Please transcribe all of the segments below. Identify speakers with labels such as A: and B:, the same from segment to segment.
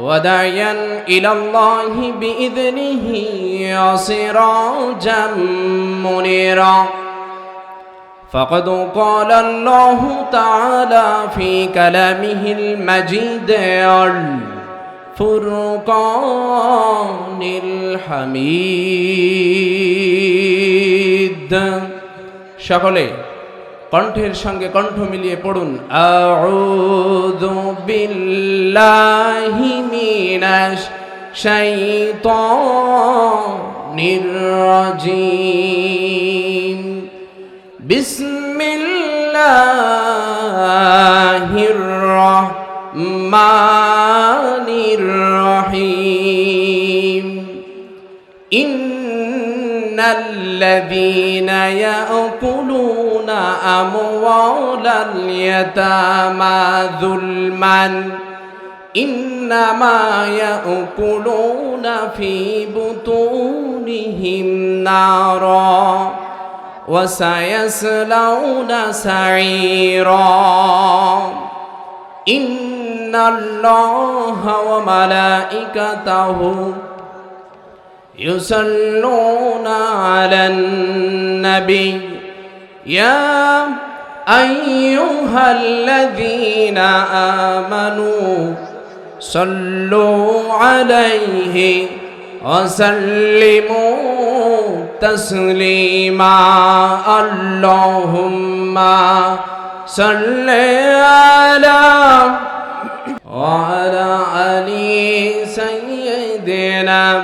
A: وداعيا إلى الله بإذنه وسراجا منيرا فقد قال الله تعالى في كلامه المجيد الفرقان الحميد সকলে কণ্ঠের সঙ্গে কণ্ঠ মিলিয়ে পড়ুন। আউযু বিল্লাহি মিনাশ শাইতানির রাজিম। বিসমিল্লাহির أموال اليتامى ظلما إنما يأكلون في بطونهم نارا وسيصلون سعيرا إن الله وملائكته يصلون على النبي يا أيها الذين آمنوا صلوا عليه وسلموا تسليما. اللهم صل على وعلى آل سيدنا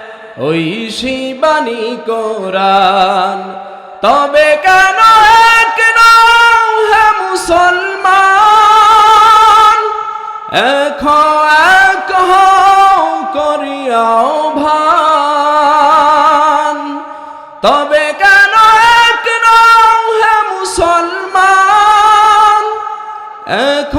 A: ওই শিবানী কোরআন। তবে কেন এক হে মুসলমান? এখ এক করিয়াও ভান। তবে কেন এক হে মুসলমান? এখ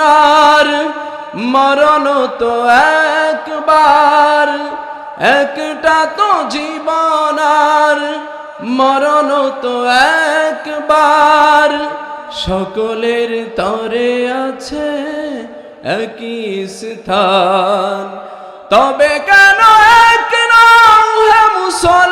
A: আর মরণ তো একবার, একটা তো জীবন আর মরণ তো একবার। সকলের তরে আছে একই স্থান। তবে কেন এক নাও হে মুসলমান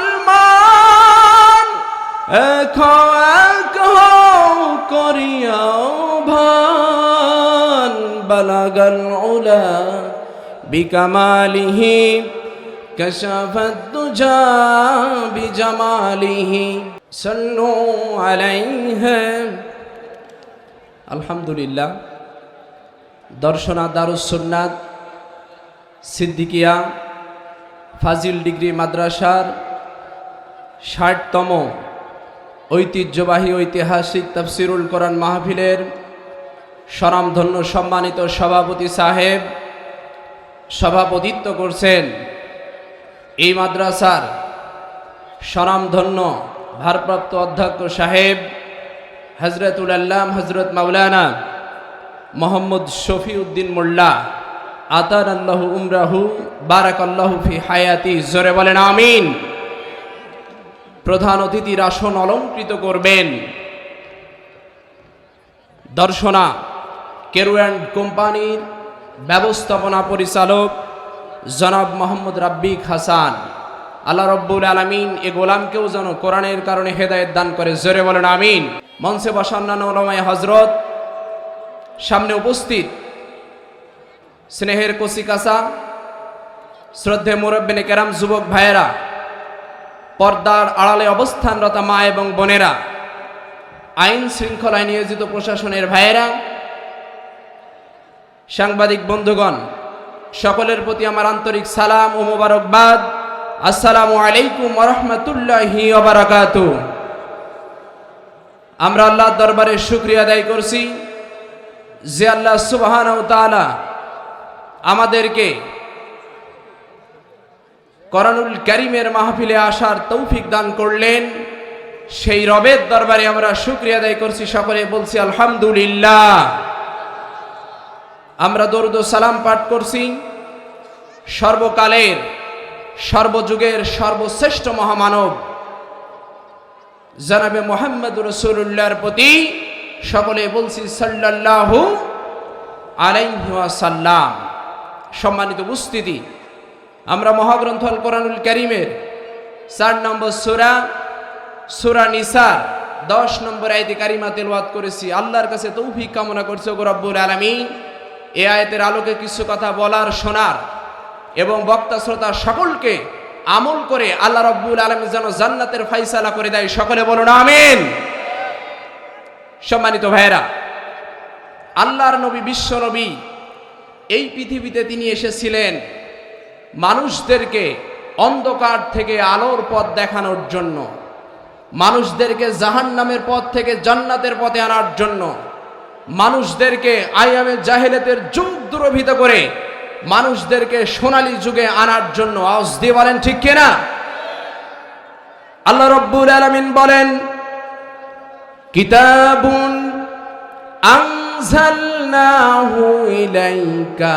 A: বালাগাল উলা বিকামালিহি كشف الدجى بجماله صلوا عليه আলহামদুলিল্লাহ দর্শনা দারুসন্নাথ সিদ্দিকিয়া ফাজিল ডিগ্রি মাদ্রাসার ষাটতম ঐতিহ্যবাহী ঐতিহাসিক তাফসিরুল কোরআন মাহফিলের স্বনামধন্য সম্মানিত সভাপতি সাহেব, সভাপতিত্ব করছেন এই মাদ্রাসার স্বনামধন্য ভারপ্রাপ্ত অধ্যক্ষ সাহেব হজরতুল আল্লাম হজরত মাওলানা মোহাম্মদ শফি উদ্দিন মোল্লা। আতার আল্লাহ উমরাহু বারাক ফি হায়াতি, জোরে বলেন আমিন। প্রধান অতিথির আসন অলঙ্কৃত করবেন। দর্শনা কেরুয়ান্ড কোম্পানির ব্যবস্থাপনা পরিচালক জনাব মোহাম্মদ রাব্বিক হাসান। আল্লাহ রব্বুল আলমিন এ গোলামকেও যেন কোরআনের কারণে হেদায়েত দান করে। জোরে বলেন আমিন। মঞ্চে বসান্নান ওলামায় হজরত সামনে উপস্থিত স্নেহের কসিকাসা শ্রদ্ধে মুরব্বিনে কেরাম যুবক ভাইয়েরা, পর্দার আড়ালে অবস্থানরত মা এবং বোনেরা, আইন শৃঙ্খলায় নিয়োজিত প্রশাসনের ভাইয়েরা সাংবাদিক বন্ধুগণ, সকলের প্রতি আমার আন্তরিক সালাম ও মোবারকবাদ। আসসালামু আলাইকুম রহমতুল্লাহি আমরা আল্লাহর দরবারে শুক্রিয়া আদায় করছি যে আল্লাহ সুবহান তাআলা আমাদেরকে করানুল করিমের মাহফিলে আসার তৌফিক দান করলেন। সেই রবের দরবারে আমরা শুক্রিয়া আদায় করছি, সকলে বলছি আলহামদুলিল্লাহ। আমরা দরুদ সালাম পাঠ করছি। সর্বকালের, সর্বযুগের সর্বশ্রেষ্ঠ মহামানব, জানাবে মোহাম্মদ রসুল্লাহর প্রতি সকলে বলছি সাল্লাল্লাহু আলাইহি ওয়াসাল্লাম। সম্মানিত উপস্থিতি, আমরা মহাগ্রন্থ আল কোরআনুল করিমের চার নম্বর সুরা সুরা নিসার, দশ নম্বর আয়তে কারিমা তেলওয়াত করেছি। আল্লাহর কাছে তৌফিক কামনা করছে গো রব্বুল আলমিন। এ আয়তের আলোকে কিছু কথা বলার শোনার এবং বক্তা শ্রোতা সকলকে আমল করে আল্লাহ রব্বুল আলমী যেন জান্নাতের ফাইসালা করে দেয়। সকলে বলুন, আমিন। সম্মানিত ভাইয়েরা, আল্লাহর নবী, বিশ্ব নবী এই পৃথিবীতে তিনি এসেছিলেন মানুষদেরকে অন্ধকার থেকে আলোর পথ দেখানোর জন্য, মানুষদেরকে জাহান নামের পথ থেকে জান্নাতের পথে আনার জন্য। মানুষদেরকে আয়ামে জাহেলেতের যুগ দুরভিত করে মানুষদেরকে সোনালী যুগে আনার জন্য আওয়াজ দিয়ে বলেন, ঠিক কিনা? আল্লাহ রব্বুল আলমিন বলেন, কিতাবুন আনজালনাহু ইলাইকা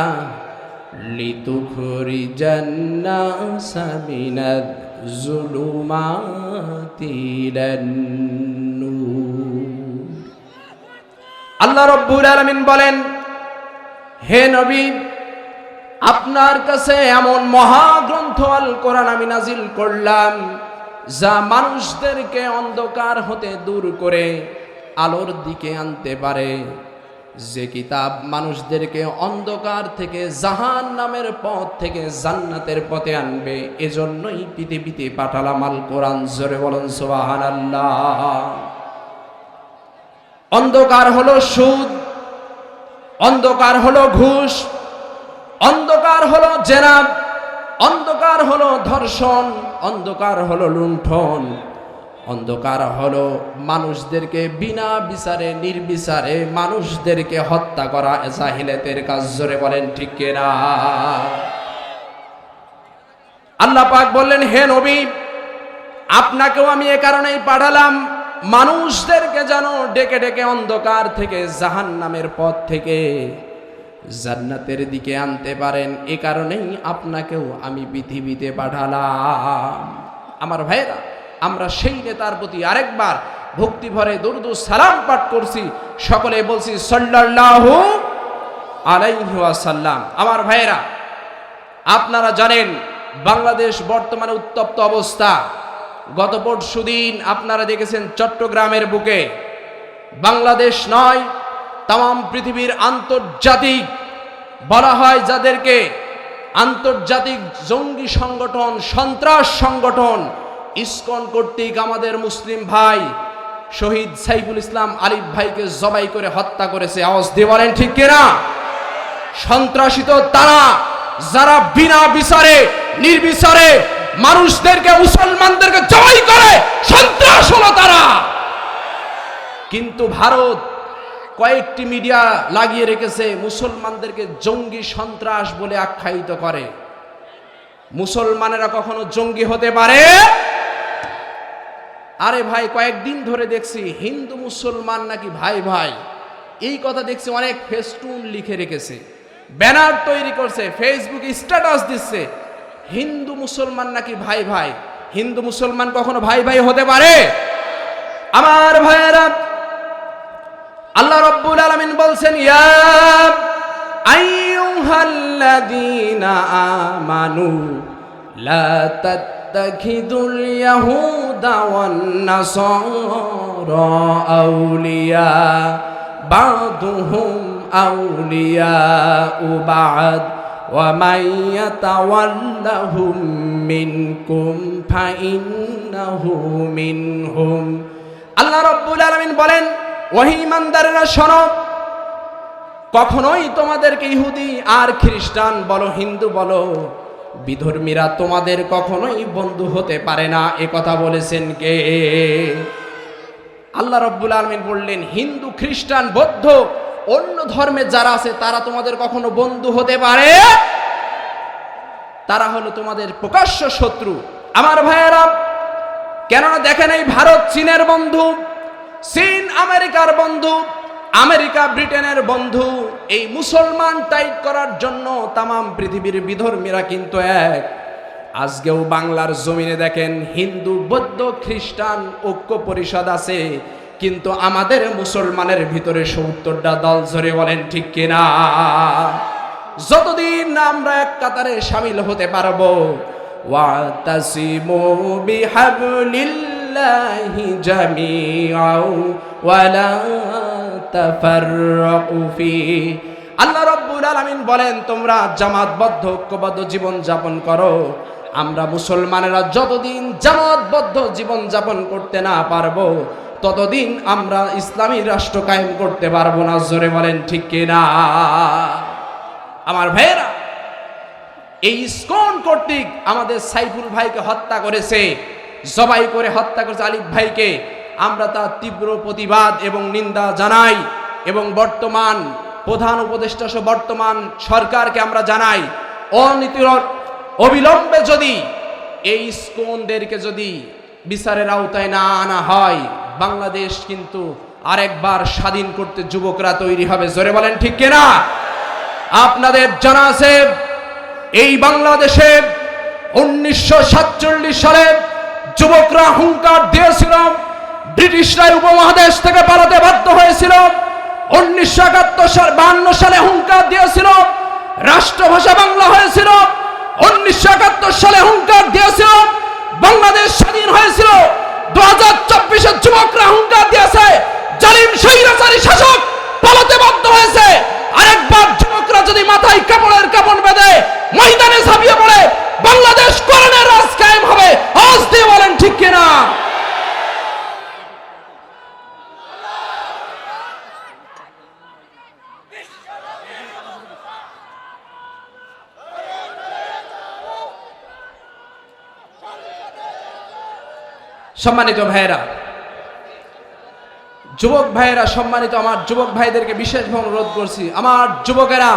A: লিতুখরিজান নাসা মিনাজ জুলুমাতি ইলান আল্লাহ রব্বুল আলামিন বলেন, হে নবী, আপনার কাছে এমন মহাগ্রন্থ আল কোরআন আমি নাজিল করলাম, যা মানুষদেরকে অন্ধকার হতে দূর করে আলোর দিকে আনতে পারে। যে কিতাব মানুষদেরকে অন্ধকার থেকে জাহান নামের পথ থেকে জান্নাতের পথে আনবে, এজন্যই পৃথিবীতে পাঠালাম আল কোরআন জোরে বলুন সোবাহান আল্লাহ অন্ধকার হলো সুদ, অন্ধকার হলো ঘুষ, অন্ধকার হলো জেনাব, অন্ধকার হলো ধর্ষণ, অন্ধকার হলো লুণ্ঠন, অন্ধকার হলো মানুষদেরকে বিনা বিচারে, নির্বিচারে মানুষদেরকে হত্যা করা জাহিলাতের কাজ, জোরে বলেন ঠিক কিনা? আল্লাহ পাক বললেন, হে নবী, আপনাকেও আমি এ কারণেই পাঠালাম মানুষদেরকে যেন ডেকে ডেকে অন্ধকার থেকে জাহান নামের পথ থেকে জান্নাতের দিকে আনতে পারেন, এ কারণেই আপনাকেও আমি পৃথিবীতে পাঠালাম। আমার ভাইরা আমরা সেই নেতার প্রতি আরেকবার ভক্তি ভরে দরুদু সালাম পাঠ করছি। সকলে বলছি, সাল্লাল্লাহু আলাইহি ওয়াসাল্লাম। আমার ভাইয়েরা, আপনারা জানেন, বাংলাদেশ বর্তমানে উত্তপ্ত অবস্থা। গত পরশুদিন আপনারা দেখেছেন চট্টগ্রামের বুকে। বাংলাদেশ নয়, তাম পৃথিবীর আন্তর্জাতিক। বলা হয় যাদেরকে আন্তর্জাতিক জঙ্গি সংগঠন, সন্ত্রাস সংগঠন, ইস্কন কর্তৃক আমাদের মুসলিম ভাই শহীদ সাইফুল ইসলাম আলিফ ভাইকে জবাই করে হত্যা করেছে। আওয়াজ দিয়ে বলেন, ঠিক কিনা? সন্ত্রাসিত তারা, যারা বিনা বিচারে, নির্বিচারে মানুষদেরকে, মুসলমানদেরকে জবাই করে সন্ত্রাস হলো তারা। কিন্তু ভারত কয়েকটি মিডিয়া লাগিয়ে রেখেছে, মুসলমানদেরকে জঙ্গি সন্ত্রাস বলে আখ্যায়িত করে। মুসলমানেরা কখনো জঙ্গি হতে পারে? আরে ভাই, কয়েকদিন ধরে দেখছি হিন্দু মুসলমান নাকি ভাই ভাই। এই কথা দেখছি অনেক ফেস্টুন লিখে রেখেছে, ব্যানার তৈরি করছে, ফেসবুকে স্ট্যাটাস দিচ্ছে। হিন্দু মুসলমান নাকি ভাই ভাই? হিন্দু মুসলমান কখনো ভাই ভাই হতে পারে? আমার ভাইয়েরা, আল্লাহ রব্বুল আলামিন বলছেন আমানু, লা ইয়াহুদা ওয়ান নাসারা আউলিয়া, বাদুহুম আউলিয়া বাদ। ومن يتولهم منكم فإنه منهم আল্লাহ রব্বুল আলামিন বলেন ওহি ইমানদারেরা শোনো কখনোই তোমাদেরকে ইহুদি আর খ্রিস্টান বলো হিন্দু বলো বিধর্মীরা তোমাদের কখনোই বন্ধু হতে পারে না এ কথা বলেছেন কে আল্লাহ রব্বুল আলমিন বললেন হিন্দু খ্রিস্টান বৌদ্ধ অন্য ধর্মের যারা আছে, তারা তোমাদের কখনো বন্ধু হতে পারে? তারা হলো তোমাদের প্রকাশ্য শত্রু। আমার ভাইয়েরা, কেননা দেখেন এই ভারত চীনের বন্ধু, চীন আমেরিকার বন্ধু, আমেরিকা ব্রিটেনের বন্ধু, এই মুসলমান টাইট করার জন্য তামাম পৃথিবীর বিধর্মীরা কিন্তু এক। আজকেও বাংলার জমিনে দেখেন হিন্দু, বৌদ্ধ, খ্রিস্টান ঐক্য পরিষদ আছে। কিন্তু আমাদের মুসলমানের ভিতরে সত্তরটা দল ধরে বলেন ঠিক কিনা? যতদিন আমরা এক কাতারে সামিল হতে পারব, ওয়াতাসিমু বিহাবলিল্লাহি জামিআও ওয়ালা তাফাররাকু ফি। আল্লাহ রব্বুল আলামিন বলেন, তোমরা জামাতবদ্ধ, ঐক্যবদ্ধ জীবন যাপন করো। আমরা মুসলমানেরা যতদিন জামাতবদ্ধ জীবন যাপন করতে না পারব ততদিন আমরা ইসলামী রাষ্ট্র কায়েম করতে পারব না, জোরে বলেন ঠিক কিনা? আমার ভাইয়েরা, এই ইস্কন কর্তৃক আমাদের সাইফুল ভাইকে হত্যা করেছে, জবাই করে হত্যা করেছে আলিফ ভাইকে। আমরা তার তীব্র প্রতিবাদ এবং নিন্দা জানাই এবং বর্তমান প্রধান উপদেষ্টা সহ বর্তমান সরকারকে আমরা জানাই, অনীতির অবিলম্বে যদি এই স্কোনদেরকে যদি বিচারের আওতায় না আনা হয় বাংলাদেশ কিন্তু আরেকবার স্বাধীন করতে যুবকরা তৈরি হবে। জোরে বলেন, ঠিক কিনা? আপনাদের জানা আছে, এই বাংলাদেশে উনিশশো সাতচল্লিশ সালে যুবকরা হুঙ্কার দিয়েছিল। ব্রিটিশরাই উপমহাদেশ থেকে পালাতে বাধ্য হয়েছিল। উনিশশো একাত্তর সাল বান্ন সালে হুঙ্কার দিয়েছিল। রাষ্ট্রভাষা বাংলা হয়েছিল। উনিশশো একাত্তর সালে হুঙ্কার দিয়েছিল। বাংলাদেশ স্বাধীন হয়েছিল। দু হাজার চব্বিশের যুবকরা হুঙ্কার দিয়েছে, জালিম স্বৈরাচারী শাসক পালাতে বাধ্য হয়েছে। আরেকবার যুবকরা যদি মাথায় কাপড়ের কাপড় বেঁধে ময়দানে ঝাঁপিয়ে পড়ে, বাংলাদেশ করণের রাজ কায়েম হবে। আজ দিয়ে বলেন, ঠিক কিনা? সম্মানিত ভাইয়েরা, যুবক ভাইয়েরা, সম্মানিত আমার যুবক ভাইদেরকে বিশেষভাবে অনুরোধ করছি, আমার যুবকেরা,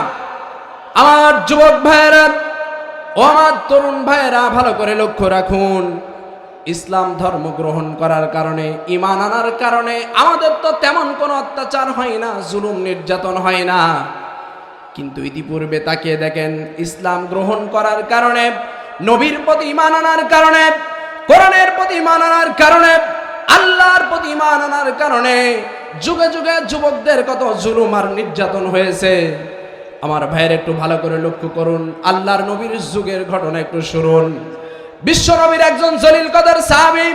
A: আমার যুবক ভাইয়েরা ও আমার তরুণ ভাইয়েরা, ভালো করে লক্ষ্য রাখুন। ইসলাম ধর্ম গ্রহণ করার কারণে, ইমান আনার কারণে আমাদের তো তেমন কোনো অত্যাচার হয় না, জুলুম নির্যাতন হয় না। কিন্তু ইতিপূর্বে তাকিয়ে দেখেন, ইসলাম গ্রহণ করার কারণে, নবীর প্রতি ইমান আনার কারণে কোরআনের প্রতি ইমান আনার কারণে, আল্লাহর প্রতি ইমান আনার কারণে যুগে যুগে যুবকদের কত জুলুম আর নির্যাতন হয়েছে। আমার ভাইয়ের একটু ভালো করে লক্ষ্য করুন, আল্লাহর নবীর যুগের ঘটনা একটু শুনুন। বিশ্ব নবীর একজন জলিল কদর সাহাবী,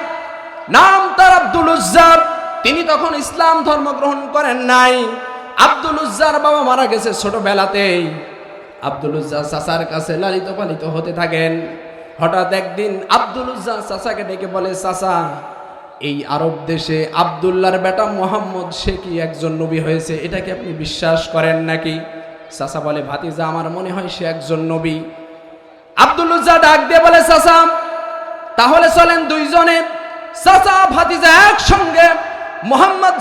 A: নাম তার আব্দুল উজ্জাব তিনি তখন ইসলাম ধর্ম গ্রহণ করেন নাই। আব্দুল উজ্জার বাবা মারা গেছে ছোটবেলাতেই। আব্দুল উজ্জা চাচার কাছে লালিত পালিত হতে থাকেন। হঠাৎ একদিন আব্দুল উজ্জা চাচাকে ডেকে বলে, চাচা, এই আরব দেশে আবদুল্লাহর বেটা মোহাম্মদ, সে কি একজন নবী হয়েছে? এটা কি আপনি বিশ্বাস করেন নাকি? চাচা বলে, ভাতিজা, আমার মনে হয় সে একজন নবী। আব্দুল্লুজ্জা ডাক দিয়ে বলে, চাচা, তাহলে চলেন দুইজনে। চাচা, ভাতিজা একসঙ্গে মোহাম্মদ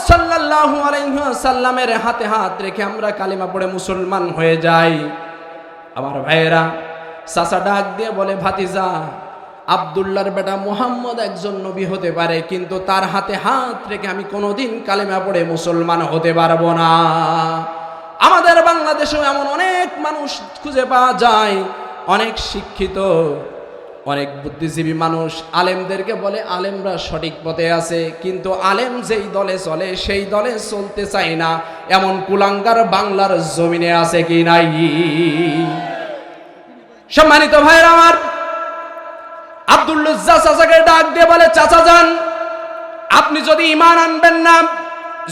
A: আলাইহি সাল্লামের হাতে হাত রেখে আমরা কালিমা পড়ে মুসলমান হয়ে যাই। আমার ভাইয়েরা চাচা ডাক দিয়ে বলে, ভাতিজা, আবদুল্লাহর বেটা মোহাম্মদ একজন নবী হতে পারে, কিন্তু তার হাতে হাত রেখে আমি কোনোদিন কালেমা পড়ে মুসলমান হতে পারব না। আমাদের বাংলাদেশেও এমন অনেক মানুষ খুঁজে পাওয়া যায়, অনেক শিক্ষিত, অনেক বুদ্ধিজীবী মানুষ। আলেমদেরকে বলে, আলেমরা সঠিক পথে আছে, কিন্তু আলেম যেই দলে চলে, সেই দলে চলতে চায় না। এমন কুলাঙ্গার বাংলার জমিনে আছে কি নাই? সম্মানিত ভাইয়ের আমার আব্দুল্লুজ্জা চাচাকে ডাক দিয়ে বলে, চাচা যান, আপনি যদি ইমান আনবেন না,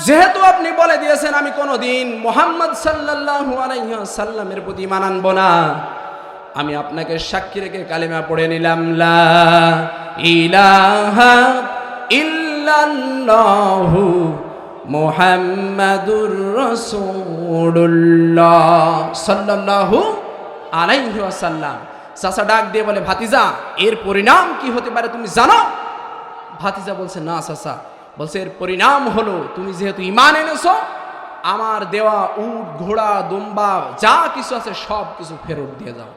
A: যেহেতু আপনি বলে দিয়েছেন, আমি কোনোদিন মোহাম্মদ আলাইহি সাল্লামের প্রতি ইমান আনব না। আমি আপনাকে সাক্ষী রেখে কালিমা পড়ে নিলাম, লা ইলাহা ইল্লাল্লাহু রাসূলুল্লাহ সাল্লাল্লাহু আলাইহি ওয়াসাল্লাম। চাচা ডাক দিয়ে বলে, ভাতিজা, এর পরিণাম কি হতে পারে তুমি জানো? ভাতিজা বলছে, না চাচা বলছে, এর পরিণাম হলো, তুমি যেহেতু ইমান এনেছো, আমার দেওয়া উট, ঘোড়া, দুম্বা, যা কিছু আছে সব কিছু ফেরত দিয়ে যাও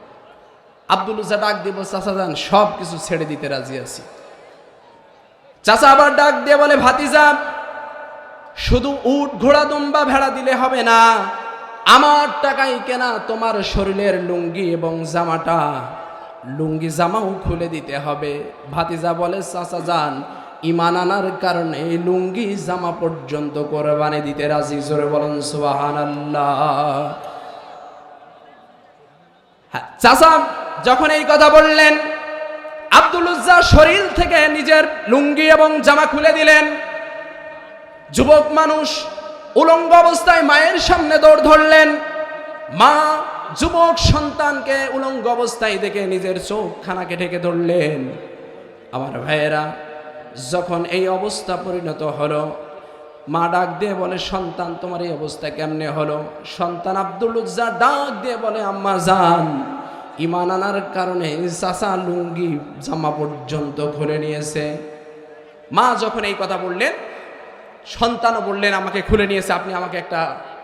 A: আব্দুল উজ্জা ডাক দিয়ে বলছে চাচা যান সব কিছু ছেড়ে দিতে রাজি আছি। চাচা আবার ডাক দিয়ে বলে, ভাতিজা, শুধু উট, ঘোড়া, দুম্বা ভেড়া দিলে হবে না আমার টাকাই কেনা তোমার শরীরের লুঙ্গি এবং জামাটা। লুঙ্গি জামাও খুলে দিতে হবে। ভাতিজা বলে, চাচা যান, ইমান আনার কারণে লুঙ্গি জামা পর্যন্ত কোরবানি দিতে রাজি। জোরে বলেন সুবাহান চাচা যখন এই কথা বললেন, আব্দুল উজ্জা শরীর থেকে নিজের লুঙ্গি এবং জামা খুলে দিলেন। যুবক মানুষ উলঙ্গ অবস্থায় মায়ের সামনে দৌড় ধরলেন। মা যুবক সন্তানকে উলঙ্গ অবস্থায় দেখে নিজের চোখখানাকে ঢেকে ধরলেন। আমার ভাইয়েরা, যখন এই অবস্থা পরিণত হলো, মা ডাক দিয়ে বলে, সন্তান, তোমার এই অবস্থা কেমনে হলো? সন্তান আব্দুল উজ্জা ডাক দিয়ে বলে, আম্মা, যান। ইমান আনার কারণে চাচা লুঙ্গি জামা পর্যন্ত খুলে নিয়েছে। মা যখন এই কথা বললেন সন্তানও বললেন, আমাকে খুলে নিয়েছে, আপনি আমাকে একটা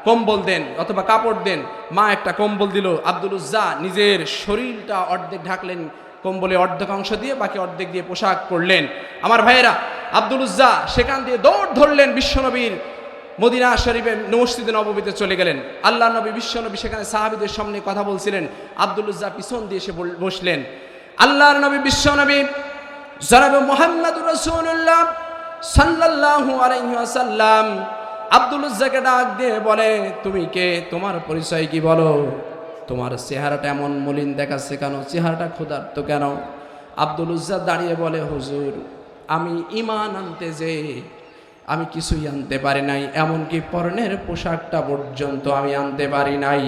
A: কম্বল দেন অথবা কাপড় দেন। মা একটা কম্বল দিল, আব্দুল উজ্জা, নিজের শরীরটা অর্ধেক ঢাকলেন, কম্বলে অর্ধেক অংশ দিয়ে বাকি অর্ধেক দিয়ে পোশাক পরলেন। আমার ভাইয়েরা, আব্দুল উজ্জা সেখান দিয়ে দৌড় ধরলেন, বিশ্বনবীর মদিনা শরীফে মসজিদে নবমীতে চলে গেলেন। আল্লাহ নবী, বিশ্বনবী সেখানে সাহাবিদের সামনে কথা বলছিলেন, আব্দুল উজ্জা পিছন দিয়ে এসে বসলেন। আল্লাহর নবী, বিশ্বনবী, জনাবে মোহাম্মদুর রসুল্লাহ সাল্লাল্লাহু আলাইহি ওয়াসাল্লাম আব্দুল উজ্জাকে ডাক দিয়ে বলে, তুমি কে? তোমার পরিচয় কি বলো? তোমার চেহারাটা এমন মলিন দেখাচ্ছে কেন? চেহারাটা ক্ষুধার্ত কেন? আব্দুল উজ্জা দাঁড়িয়ে বলে, হুজুর, আমি ইমান আনতে যে আমি কিছুই আনতে পারি নাই, এমনকি পরনের পোশাকটা পর্যন্ত আমি আনতে পারি নাই।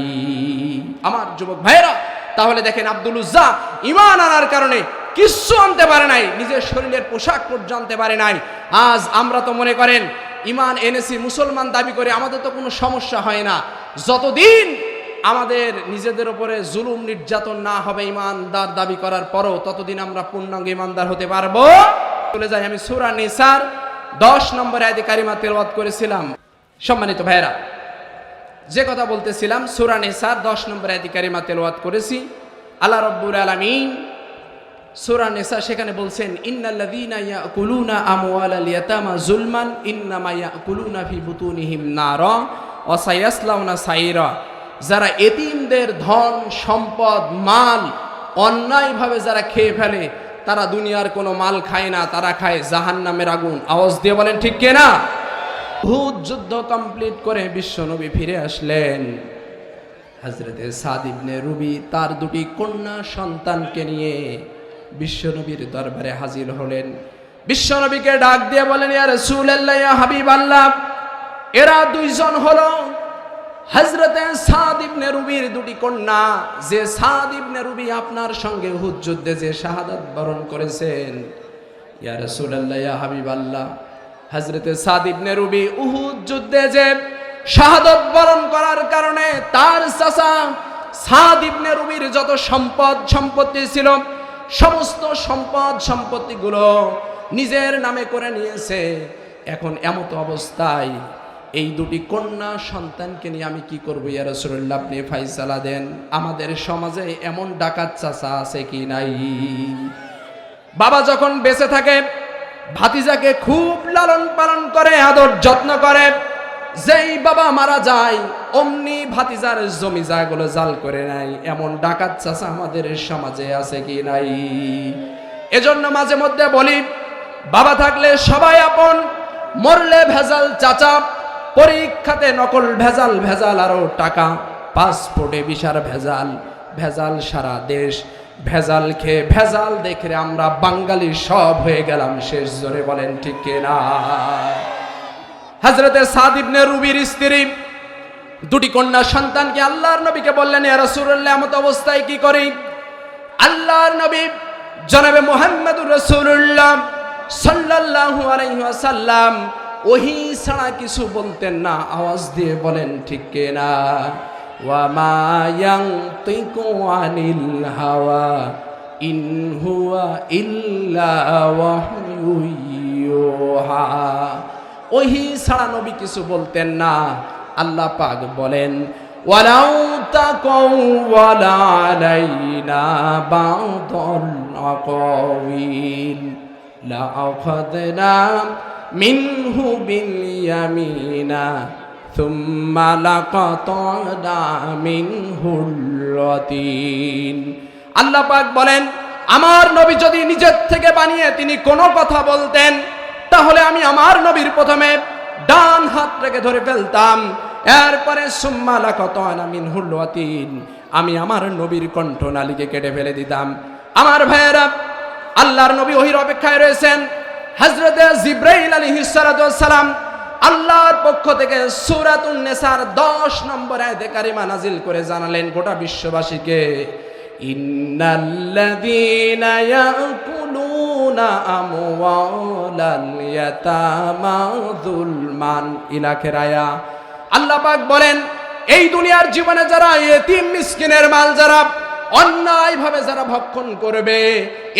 A: আমার যুবক ভাইয়েরা, তাহলে দেখেন আব্দুল উজ্জা ইমান আনার কারণে কিচ্ছু আনতে পারে নাই, নিজের শরীরের পোশাক পর্যন্ত পারে নাই। আজ আমরা তো মনে করেন, ইমান এনেছি, মুসলমান দাবি করে আমাদের তো কোনো সমস্যা হয় না। যতদিন আমাদের নিজেদের উপরে জুলুম নির্যাতন না হবে ইমানদার দাবি করার পরও, ততদিন আমরা পূর্ণাঙ্গ ইমানদার হতে পারব। চলে যাই, আমি সুরা নিসার দশ নম্বরে আয়তে কারিমা তেলওয়াত করেছিলাম। সম্মানিত ভাইরা যে কথা বলতেছিলাম, সুরা নিসার দশ নম্বর আয়তে কারিমা তেলওয়াত করেছি। আল্লাহ রব্বুর আলামিন সুরা নেসা সেখানে বলছেন সাইরা। যারা এতিমদের ধন, সম্পদ, মাল অন্যায়ভাবে যারা খেয়ে ফেলে, তারা দুনিয়ার কোনো মাল খায় না, তারা খায় জাহান্নামের আগুন। আওয়াজ দিয়ে বলেন, ঠিক না ভূত যুদ্ধ কমপ্লিট করে বিশ্বনবী ফিরে আসলেন। হজরতে সাদ ইবনে রুবি তার দুটি কন্যা সন্তানকে নিয়ে বিশ্বনবীর দরবারে হাজির হলেন। বিশ্বনবীকে ডাক দিয়ে বলেন, ইয়া রাসূলুল্লাহ, ইয়া হাবিব আল্লাহ এরা দুইজন হলো হজরতে সাদ ইবনে রুবির দুটি কন্যা। যে সাদ ইবনে রুবি আপনার সঙ্গে হুদ যুদ্ধে যে শাহাদাত বরণ করেছেন। ইয়া রাসূলুল্লাহ, ইয়া হাবিব আল্লাহ হজরতে সাদ ইবনে রুবি উহুদ যুদ্ধে যে শাহাদত বরণ করার কারণে তার চাচা সাদ ইবনে রুবির যত সম্পদ সম্পত্তি ছিল সমস্ত সম্পদ সম্পত্তিগুলো নিজের নামে করে নিয়েছে। এখন এমত অবস্থায় এই দুটি কন্যা সন্তানকে নিয়ে আমি কি করব? ইয়া রসুল্লাহ আপনি ফাইসালা দেন। আমাদের সমাজে এমন ডাকাত চাচা আছে কি নাই? বাবা যখন বেঁচে থাকে, ভাতিজাকে খুব লালন পালন করে, আদর যত্ন করে। যেই বাবা মারা যায় অমনি ভাতিজার জমি জায়গুলো জাল করে নাই এমন ডাকাত চাচা আমাদের সমাজে আছে কি নাই? এজন্য মাঝে মধ্যে বলি, বাবা থাকলে সবাই আপন, মরলে ভেজাল চাচা, পরীক্ষাতে নকল ভেজাল ভেজাল, আরও টাকা, পাসপোর্টে বিশার ভেজাল ভেজাল সারা দেশ, ভেজাল খেয়ে ভেজাল দেখে আমরা বাঙালি সব হয়ে গেলাম, শেষ জোরে বলেন ঠিক না হাজরতে সাদিবনে রুবির স্ত্রী দুটি কন্যা সন্তানকে আল্লাহর নবীকে বললেন রাসূলুল্লাহ, এমত অবস্থায় কি করি? আল্লাহর নবী জনাবে মুহাম্মদুর রাসূলুল্লাহ সাল্লাল্লাহু আলাইহি ওয়াসাল্লাম ওহি ছাড়া কিছু বলতেন না, আওয়াজ দিয়ে বলেন, ঠিক না? ওয়া মা ইয়ানতিকু আনিল হাওয়া, ইন হুয়া ইল্লা ওহি ছাড়া নবী কিছু বলতেন না আল্লাহ পাক বলেন আল্লাহ পাক বলেন, আমার নবী যদি নিজের থেকে বানিয়ে তিনি কোনো কথা বলতেন, তাহলে আমি আমার নবীর প্রথমে ডান হাত রেখে ধরে ফেলতাম এরপরে সুম্মালা কত আনামিন হুল্লাতিন আমি আমার নবীর কণ্ঠ নালিকে কেটে ফেলে দিতাম। আমার ভাইয়েরা, আল্লাহর নবী ওহির অপেক্ষায় রয়েছেন। হজরত জিব্রাইল আলী সালাম আল্লাহর পক্ষ থেকে সুরাতুন নেসার দশ নম্বর আয়তে কারিমা নাজিল করে জানালেন গোটা বিশ্ববাসীকে। ইন্নাল্লাযীনা ইলাখের আয়া আল্লাহ পাক বলেন, এই দুনিয়ার জীবনে যারা এতিম মিসকিনের মাল, যারা অন্যায়ভাবে যারা ভক্ষণ করবে,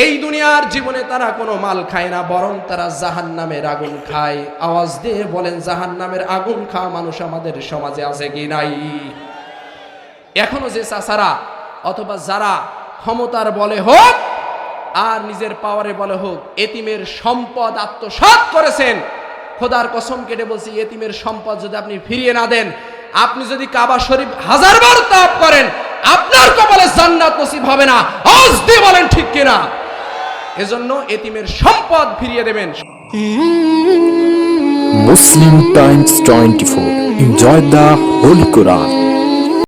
A: এই দুনিয়ার জীবনে তারা কোনো মাল খায় না, বরং তারা জাহান নামের আগুন খায়। আওয়াজ দিয়ে বলেন জাহান নামের আগুন খাওয়া মানুষ আমাদের সমাজে আছে কি নাই? এখনও যে চাচারা অথবা যারা ক্ষমতার বলে হোক আর নিজের পাওয়ারে বলে হোক, এতিমের সম্পদ আত্মসাৎ করেছেন খোদার কসম কেটে বলছি, এতিমের সম্পদ যদি আপনি ফিরিয়ে না দেন, আপনি যদি কাবা শরীফ হাজারবার তাপ করেন, আপনার কপালে জান্নাত নসিব হবে না আজ দিয়ে বলেন, ঠিক কিনা এজন্য এতিমের সম্পদ ফিরিয়ে দেবেন
B: Muslim Times twenty 24. Enjoy the holy Quran.